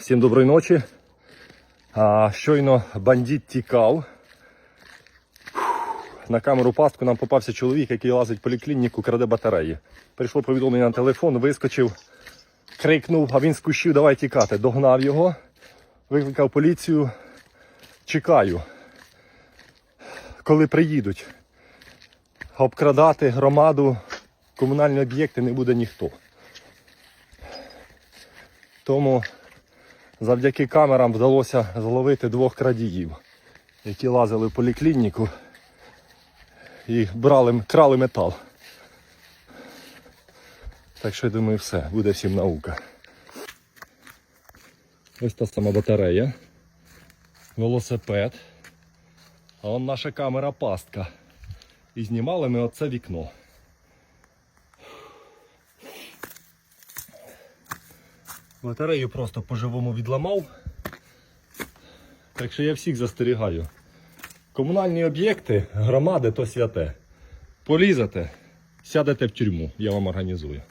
Всім доброї ночі. А, щойно бандит тікав. На камеру пастку нам попався чоловік, який лазить в поліклініку, краде батареї. Прийшло повідомлення на телефон, вискочив, крикнув, а він з кущів давай тікати. Догнав його, викликав поліцію. Чекаю, коли приїдуть. Обкрадати громаду, комунальні об'єкти не буде ніхто. Тому завдяки камерам вдалося зловити двох крадіїв, які лазили в поліклініку і брали, крали метал. Так що я думаю, все, буде всім наука. Ось та сама батарея, велосипед, а он наша камера пастка. І знімали ми оце вікно. Батарею просто по-живому відламав. Так що я всіх застерігаю. Комунальні об'єкти, громади то святе. Полізете, сядете в тюрму, я вам організую.